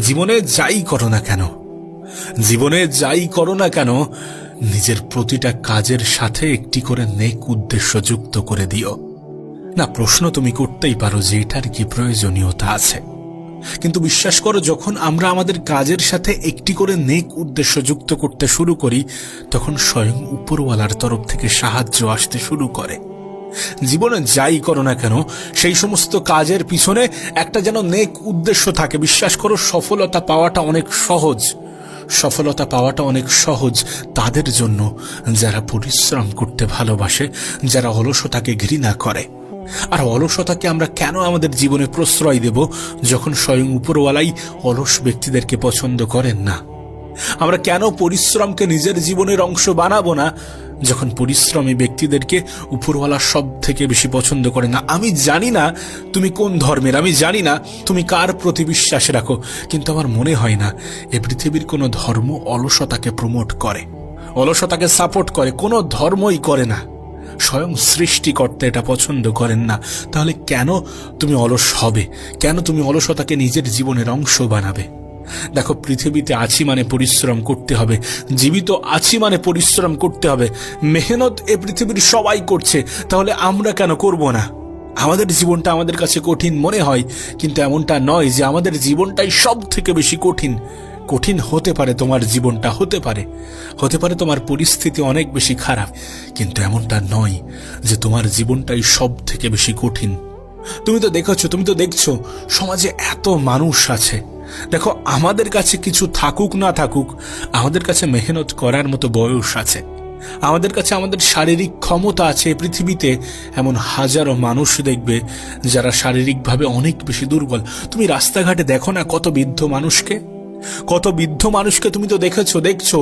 জীবনে যাই করো না কেন? জীবনে যাই করো না কেন, নিজের প্রতিটা কাজের সাথে একটি করে নেক উদ্দেশ্য যুক্ত করে দিও। না, প্রশ্ন তুমি করতেই পারো যে এটার কি প্রয়োজনীয়তা আছে। কিন্তু বিশ্বাস করো, যখন আমরা আমাদের কাজের সাথে একটি করে নেক উদ্দেশ্য যুক্ত করতে শুরু করি, তখন স্বয়ং উপরওয়ালার তরফ থেকে সাহায্য আসতে শুরু করে। জীবনে যাই করো না কেন, সেই সমস্ত কাজের পিছনে একটা যেন নেক উদ্দেশ্য থাকে। বিশ্বাস করো, সফলতা পাওয়াটা অনেক সহজ। সফলতা পাওয়াটা অনেক সহজ তাদের জন্য। যারা পরিশ্রম করতে ভালোবাসে, যারা অলসতাকে ঘৃণা করে। আর অলসতাকে আমরা কেন আমাদের জীবনে প্রশ্রয় দেব যখন স্বয়ং উপরওয়ালাই অলস ব্যক্তিদেরকে পছন্দ করেন না? আমরা কেন পরিশ্রমকে নিজের জীবনের অংশ বানাবো না যখন পরিশ্রমী ব্যক্তিদেরকে উপরওয়ালা সব থেকে বেশি পছন্দ করে না, আমি জানি না তুমি কোন ধর্মের, আমি জানি না তুমি কার প্রতি বিশ্বাস রাখো, কিন্তু আমার মনে হয় না এ পৃথিবীর কোনো ধর্ম অলসতাকে প্রমোট করে, অলসতাকে সাপোর্ট করে, কোনো ধর্মই করে না। স্বয়ং সৃষ্টিকর্তা এটা পছন্দ করেন না। তাহলে কেন তুমি অলস হবে? কেন তুমি অলসতাকে নিজের জীবনের অংশ বানাবে? দেখো, পৃথিবীতে আছি মানে পরিশ্রম করতে হবে, জীবিত আছি মানে পরিশ্রম করতে হবে। মেহনত এ পৃথিবীর সবাই করছে, তাহলে আমরা কেন করব না? আমাদের জীবনটা আমাদের কাছে কঠিন মনে হয়, কিন্তু এমনটা নয় যে আমাদের জীবনটাই সব থেকে বেশি কঠিন। কঠিন হতে পারে তোমার জীবনটা, হতে পারে। হতে পারে তোমার পরিস্থিতি অনেক বেশি খারাপ, কিন্তু এমনটা নয় যে তোমার জীবনটাই সব থেকে বেশি কঠিন। তুমি তো দেখেছ, তুমি তো দেখছ, সমাজে এত মানুষ আছে। দেখো, আমাদের কাছে কিছু থাকুক না থাকুক, আমাদের কাছে মেহনত করার মতো বয়স আছে। আমাদের কাছে আমাদের শারীরিক ক্ষমতা আছে পৃথিবীতে। এমন হাজারো মানুষ দেখবে যারা শারীরিকভাবে অনেক বেশি দুর্বল। তুমি রাস্তাঘাটে দেখো না কত বৃদ্ধ মানুষকে? কত বৃদ্ধ মানুষকে তুমি তো দেখেছ, দেখছ,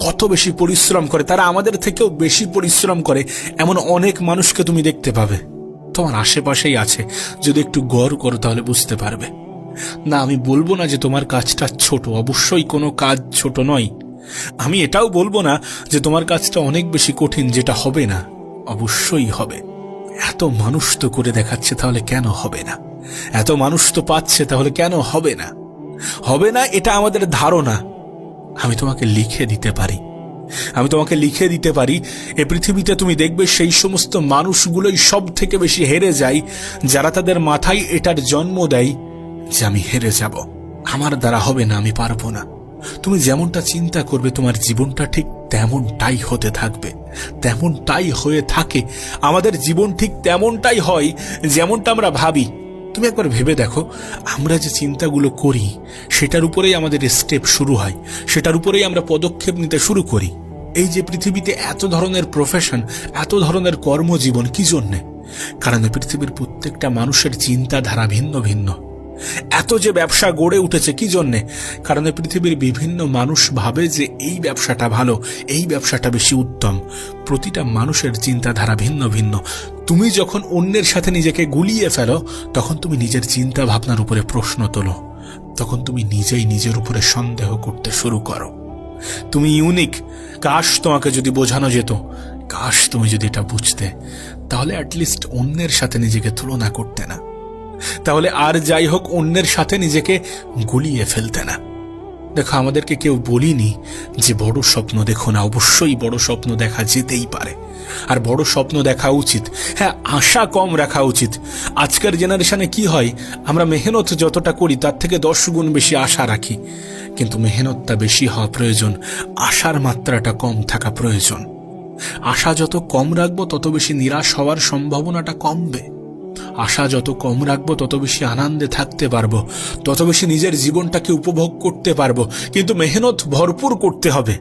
কত বেশি পরিশ্রম করে। তারা আমাদের থেকেও বেশি পরিশ্রম করে। এমন অনেক মানুষকে তুমি দেখতে পাবে। তোমার আশেপাশেই আছে। যদি একটু গড় করো তাহলে বুঝতে পারবে। না, আমি বলব না যে তোমার কাজটা ছোট, অবশ্যই কোনো কাজ ছোট নয়। আমি এটাও বলব না যে তোমার কাজটা অনেক বেশি কঠিন, যেটা হবে না। অবশ্যই হবে। এত মানুষ তো করে দেখাচ্ছে, তাহলে কেন হবে না? এত মানুষ তো পাচ্ছে, তাহলে কেন হবে না? হবে না এটা আমাদের ধারণা। আমি তোমাকে লিখে দিতে পারি। আমি তোমাকে লিখে দিতে পারি, এ পৃথিবীতে তুমি দেখবে সেই সমস্ত মানুষগুলোই সব থেকে বেশি হেরে যায়, যারা তাদের মাথায় এটার জন্ম দেয়। যে আমি হেরে যাব। আমার দ্বারা হবে না, আমি পারব না। তুমি যেমনটা চিন্তা করবে, তোমার জীবনটা ঠিক তেমনটাই হতে থাকবে। তেমনটাই হয়ে থাকে। আমাদের জীবন ঠিক তেমনটাই হয় যেমনটা আমরা ভাবি। তুমি একবার ভেবে দেখো, আমরা যে চিন্তাগুলো করি, সেটার উপরেই আমাদের স্টেপ শুরু হয়। সেটার উপরেই আমরা পদক্ষেপ নিতে শুরু করি। এই যে পৃথিবীতে এত ধরনের প্রফেশন এত ধরনের কর্মজীবন, কি জন্যে? কারণ পৃথিবীর প্রত্যেকটা মানুষের চিন্তাধারা ভিন্ন ভিন্ন। এত যে ব্যবসা গড়ে উঠেছে কি জন্যে? কারণ পৃথিবীর বিভিন্ন মানুষ ভাবে যে এই ব্যবসাটা ভালো, এই ব্যবসাটা বেশি উত্তম। প্রতিটা মানুষের চিন্তাধারা ভিন্ন ভিন্ন। তুমি যখন অন্যের সাথে নিজেকে গুলিয়ে ফেলো, তখন তুমি নিজের চিন্তা ভাবনার উপরে প্রশ্ন তোলো। তখন তুমি নিজেই নিজের উপরে সন্দেহ করতে শুরু করো। তুমি ইউনিক কাশ তোমাকে যদি বোঝানো যেত, কাশ তুমি যদি এটা বুঝতে, তাহলে অ্যাটলিস্ট অন্যের সাথে নিজেকে তুলনা করতে না। তাহলে আর যাই হোক অন্যের সাথে নিজেকে গুলিয়ে ফেলতে না। দেখো, আমাদেরকে কেউ বলিনি যে বড় স্বপ্ন দেখো না, অবশ্যই বড় স্বপ্ন দেখা যেতেই পারে। আর বড় স্বপ্ন দেখা উচিত হ্যাঁ আশা কম রাখা উচিত। আজকের জেনারেশনে কি হয়, আমরা মেহনত যতটা করি, তার থেকে দশ গুণ বেশি আশা রাখি। কিন্তু মেহনতটা বেশি হওয়া প্রয়োজন, আশার মাত্রাটা কম থাকা প্রয়োজন। আশা যত কম রাখব, তত বেশি নিরাশ হওয়ার সম্ভাবনাটা কমবে। আশা যত কম রাখব, তত বেশি আনন্দে থাকতে পারব, তত বেশি নিজের জীবনটাকে উপভোগ করতে পারব। কিন্তু মেহনত ভরপুর করতে হবে,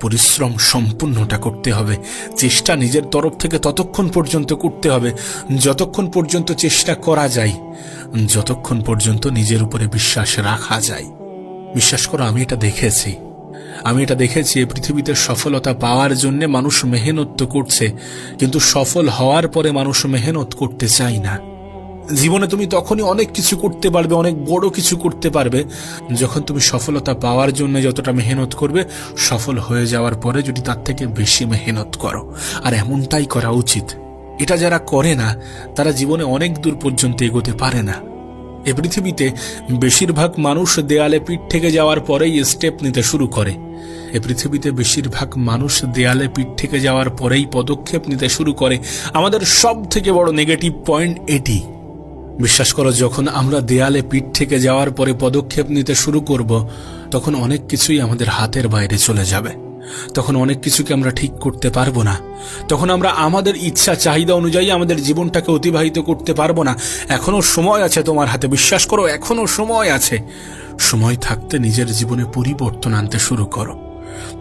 পরিশ্রম সম্পূর্ণটা করতে হবে, চেষ্টা নিজের তরফ থেকে ততক্ষণ পর্যন্ত করতে হবে, যতক্ষণ পর্যন্ত চেষ্টা করা যায়, যতক্ষণ পর্যন্ত নিজের উপরে বিশ্বাস রাখা যায়। বিশ্বাস করো, আমি এটা দেখেছি। আমি এটা দেখেছি পৃথিবীতে সফলতা পাওয়ার জন্য মানুষ মেহনত করছে, কিন্তু সফল হওয়ার পরে মানুষ মেহনত করতে চায় না। জীবনে তুমি তখনই অনেক কিছু করতে পারবে, অনেক বড় কিছু করতে পারবে, যখন তুমি সফলতা পাওয়ার জন্য যতটা মেহনত করবে, সফল হয়ে যাওয়ার পরে যদি তার থেকে বেশি মেহনত করো। আর এমনটাই করা উচিত। এটা যারা করে না, তারা জীবনে অনেক দূর পর্যন্ত এগোতে পারে না। এ পৃথিবীতে বেশিরভাগ মানুষ দেয়ালে পিঠ থেকে যাওয়ার পরেই স্টেপ নিতে শুরু করে। এ পৃথিবীতে বেশিরভাগ মানুষ দেয়ালে পিঠ থেকে যাওয়ার পরেই পদক্ষেপ নিতে শুরু করে। আমাদের সব থেকে বড় নেগেটিভ পয়েন্ট এটি। বিশ্বাস করো, যখন আমরা দেয়ালে পিঠ থেকে যাওয়ার পরে পদক্ষেপ নিতে শুরু করব, তখন অনেক কিছুই আমাদের হাতের বাইরে চলে যাবে। তখন অনেক কিছুকে আমরা ঠিক করতে পারব না। তখন আমরা আমাদের ইচ্ছা, চাহিদা অনুযায়ী আমাদের জীবনটাকে অতিবাহিত করতে পারব না। এখনও সময় আছে তোমার হাতে, বিশ্বাস করো, এখনও সময় আছে। সময় থাকতে নিজের জীবনে পরিবর্তন আনতে শুরু করো।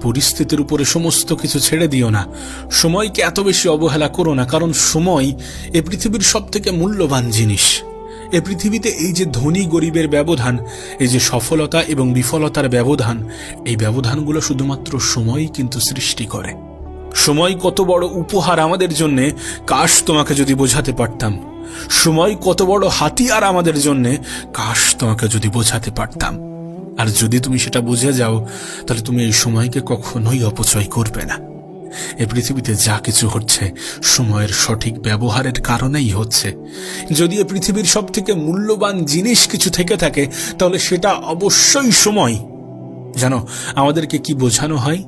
পরিস্থিতির উপরে সমস্ত কিছু ছেড়ে দিও না। সময়কে এত বেশি অবহেলা করো না, কারণ সময় এ পৃথিবীর সব থেকে মূল্যবান জিনিস। এ পৃথিবীতে এই যে ধনী গরিবের ব্যবধান, এই যে সফলতা এবং বিফলতার ব্যবধান, এই ব্যবধানগুলো শুধুমাত্র সময়ই কিন্তু সৃষ্টি করে। সময় কত বড় উপহার আমাদের জন্যে, কাশ তোমাকে যদি বোঝাতে পারতাম। সময় কত বড় হাতিয়ার আমাদের জন্যে, কাশ তোমাকে যদি বোঝাতে পারতাম। আর যদি তুমি সেটা বুঝে যাও, তাহলে তুমি এই সময়কে কখনোই অপচয় করবে না। এ পৃথিবীতে যা কিছু হচ্ছে সময়ের সঠিক ব্যবহারের কারণেই হচ্ছে। যদি এ পৃথিবীর সব থেকে মূল্যবান জিনিস কিছু থেকে থাকে, তাহলে সেটা অবশ্যই সময়। জানো, আমাদেরকে কি বোঝানো হয়?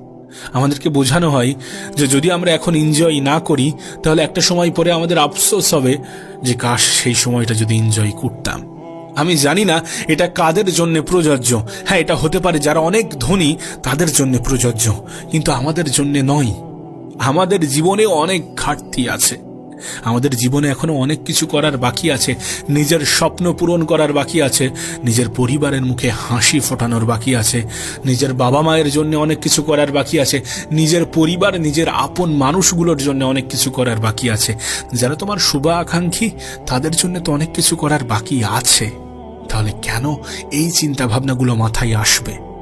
আমাদেরকে বোঝানো হয় যে যদি আমরা এখন এনজয় না করি, তাহলে একটা সময় পরে আমাদের আফসোস হবে যে, কাশ, সেই সময়টা যদি এনজয় করতাম। আমি জানি না এটা কাদের জন্য প্রযোজ্য। হ্যাঁ এটা হতে পারে যারা অনেক ধনী, তাদের জন্য প্রযোজ্য, কিন্তু আমাদের জন্য নয়। আমাদের জীবনে অনেক ঘাটতি আছে। আমাদের জীবনে এখনও অনেক কিছু করার বাকি আছে। নিজের স্বপ্ন পূরণ করার বাকি আছে। নিজের পরিবারের মুখে হাসি ফোটানোর বাকি আছে। নিজের বাবা মায়ের জন্য অনেক কিছু করার বাকি আছে। নিজের পরিবার, নিজের আপন মানুষগুলোর জন্য অনেক কিছু করার বাকি আছে। যারা তোমার শুভ আকাঙ্ক্ষী তাদের জন্য তো অনেক কিছু করার বাকি আছে। তাহলে কেন এই চিন্তা ভাবনাগুলো মাথায় আসবে?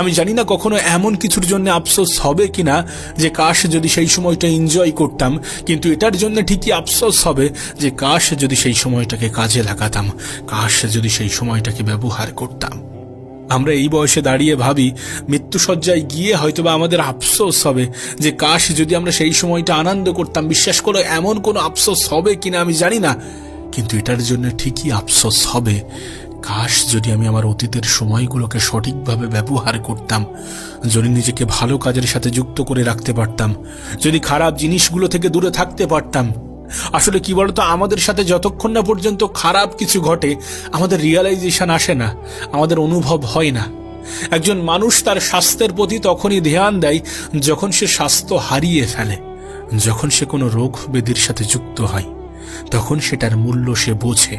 আমি জানি না কখনো এমন কিছুর জন্য আফসোস হবে কিনা যে কাশ যদি সেই সময়টা এনজয় করতাম, কিন্তু এটার জন্য ঠিকই আফসোস হবে যে কাশ যদি সেই সময়টাকে কাজে লাগাতাম, কাশ যদি সেই সময়টাকে ব্যবহার করতাম। আমরা এই বয়সে দাঁড়িয়ে ভাবি, মৃত্যুসজ্জায় গিয়ে হয়তোবা আমাদের আফসোস হবে যে কাশ যদি আমরা সেই সময়টা আনন্দ করতাম, বিশ্বাস করো এমন কোনো আফসোস হবে কিনা আমি জানি না, কিন্তু এটার জন্য ঠিকই আফসোস হবে কাশ, যদি আমি আমার অতীতের সময়গুলোকে সঠিকভাবে ব্যবহার করতাম, যদি নিজেকে ভালো কাজের সাথে যুক্ত করে রাখতে পারতাম, যদি খারাপ জিনিসগুলো থেকে দূরে থাকতে পারতাম, আসলে কি বলতো, আমাদের সাথে যতক্ষণ না পর্যন্ত খারাপ কিছু ঘটে, আমাদের রিয়ালাইজেশন আসে না, আমাদের অনুভব হয় না। একজন মানুষ তার স্বাস্থ্যের প্রতি তখনই ধ্যান দেয়, যখন সে স্বাস্থ্য হারিয়ে ফেলে, যখন সে কোনো রোগ বেদির সাথে যুক্ত হয়, তখন সেটার মূল্য সে বোঝে।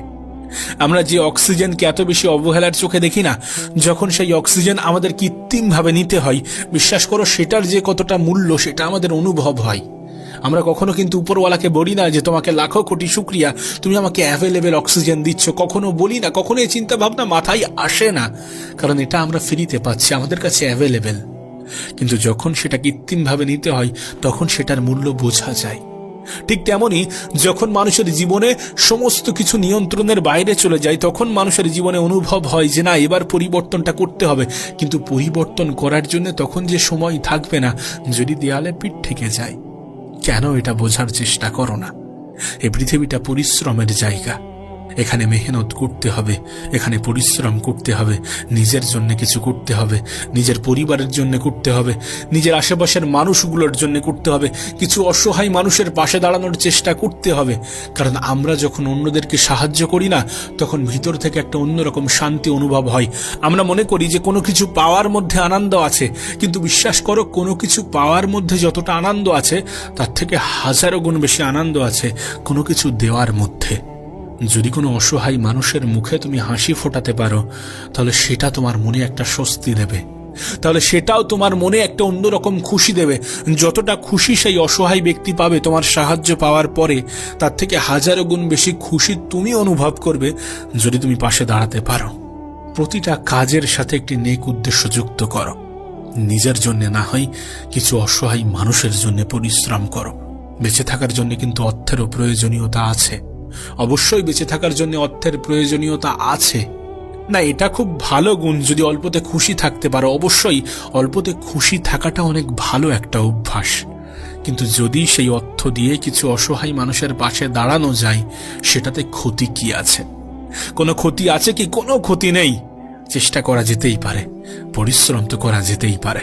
আমরা যে অক্সিজেনকে এত বেশি অবহেলার চোখে দেখি না? যখন সেই অক্সিজেন আমাদের কৃত্রিমভাবে নিতে হয়, বিশ্বাস করো সেটার যে কতটা মূল্য সেটা আমাদের অনুভব হয়। আমরা কখনো কিন্তু উপরওয়ালাকে বলি না যে, তোমাকে লাখো কোটি শুক্রিয়া, তুমি আমাকে অ্যাভেলেবেল অক্সিজেন দিচ্ছ। কখনো বলি না, কখনো এই চিন্তা ভাবনা মাথায় আসে না। কারণ এটা আমরা ফ্রিতে পাচ্ছি, আমাদের কাছে অ্যাভেলেবেল কিন্তু যখন সেটা কৃত্রিমভাবে নিতে হয়, তখন সেটার মূল্য বোঝা যায়। ঠিক তেমনি যখন মানুষের জীবনে সমস্ত কিছু নিয়ন্ত্রণের বাইরে চলে যায়, তখন মানুষের জীবনে অনুভব হয় যে না, এবার পরিবর্তনটা করতে হবে। কিন্তু পরিবর্তন করার জন্য তখন যে সময় থাকবে না, যদি দেয়ালে পিঠ থেকে যায়, কেন এটা বোঝার চেষ্টা করো না? এই পৃথিবীটা পরিশ্রমের জায়গা। এখানে মেহনত করতে হবে, এখানে পরিশ্রম করতে হবে, নিজের জন্য কিছু করতে হবে, নিজের পরিবারের জন্য করতে হবে, নিজের আশেপাশের মানুষগুলোর জন্য করতে হবে, কিছু অসহায় মানুষের পাশে দাঁড়ানোর চেষ্টা করতে হবে। কারণ আমরা যখন অন্যদেরকে সাহায্য করি না, তখন ভিতর থেকে একটা অন্যরকম শান্তি অনুভব হয়। আমরা মনে করি যে কোনো কিছু পাওয়ার মধ্যে আনন্দ আছে, কিন্তু বিশ্বাস করো, কোনো কিছু পাওয়ার মধ্যে যতটা আনন্দ আছে, তার থেকে হাজারো গুণ বেশি আনন্দ আছে কোনো কিছু দেওয়ার মধ্যে। যদি কোনো অসহায় মানুষের মুখে তুমি হাসি ফোটাতে পারো, তাহলে সেটা তোমার মনে একটা স্বস্তি দেবে। তাহলে সেটাও তোমার মনে একটা অন্যরকম খুশি দেবে। যতটা খুশি সেই অসহায় ব্যক্তি পাবে, তোমার সাহায্য পাওয়ার পরে তার থেকে হাজারো গুণ বেশি খুশি তুমি অনুভব করবে যদি তুমি পাশে দাঁড়াতে পারো। প্রতিটা কাজের সাথে একটি নেক উদ্দেশ্য যুক্ত করো। নিজের জন্য না হয়, কিছু অসহায় মানুষের জন্য পরিশ্রম করো। বেঁচে থাকার জন্য কিন্তু অর্থেরও প্রয়োজনীয়তা আছে। অবশ্যই বেঁচে থাকার জন্য অর্থের প্রয়োজনীয়তা আছে। না, এটা খুব ভালো গুণ যদি অল্পতে খুশি থাকতে পারো। অবশ্যই অল্পতে খুশি থাকাটা অনেক ভালো একটা অভ্যাস। কিন্তু যদি সেই অর্থ দিয়ে কিছু অসহায় মানুষের পাশে দাঁড়ানো যায়, সেটাতে ক্ষতি কি আছে? কোনো ক্ষতি আছে কি? কোনো ক্ষতি নেই। চেষ্টা করা যেতেই পারে। পরিশ্রম তো করা যেতেই পারে।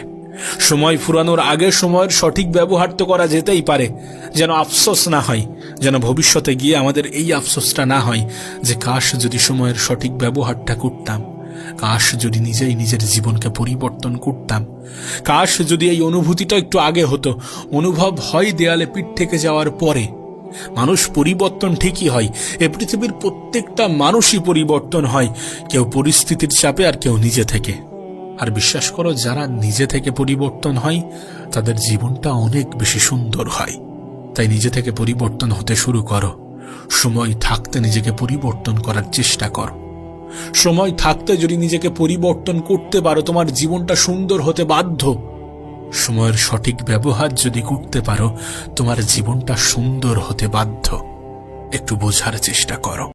সময় ফুরানোর আগে সময়ের সঠিক ব্যবহার তো করা যেতেই পারে। যেন আফসোস না হয়। যেন ভবিষ্যতে গিয়ে আমাদের এই আফসোসটা না হয় যে কাশ যদি সময়ের সঠিক ব্যবহারটা করতাম, কাশ যদি নিজেই নিজের জীবনকে পরিবর্তন করতাম, কাশ যদি এই অনুভূতিটা একটু আগে হতো, অনুভব হয় দেয়ালে পিঠ থেকে যাওয়ার পরে। মানুষ পরিবর্তন ঠিকই হয়, এ পৃথিবীর প্রত্যেকটা মানুষই পরিবর্তন হয়, কেউ পরিস্থিতির চাপে আর কেউ নিজে থেকে। আর বিশ্বাস করো, যারা নিজে থেকে পরিবর্তন হয়, তাদের জীবনটা অনেক বেশি সুন্দর হয়। তাই নিজে থেকে পরিবর্তন হতে শুরু করো। সময় থাকতে নিজেকে পরিবর্তন করার চেষ্টা করো। সময় থাকতে যদি নিজেকে পরিবর্তন করতে পারো, তোমার জীবনটা সুন্দর হতে বাধ্য। সময়ের সঠিক ব্যবহার যদি করতে পারো, তোমার জীবনটা সুন্দর হতে বাধ্য। একটু বোঝার চেষ্টা করো।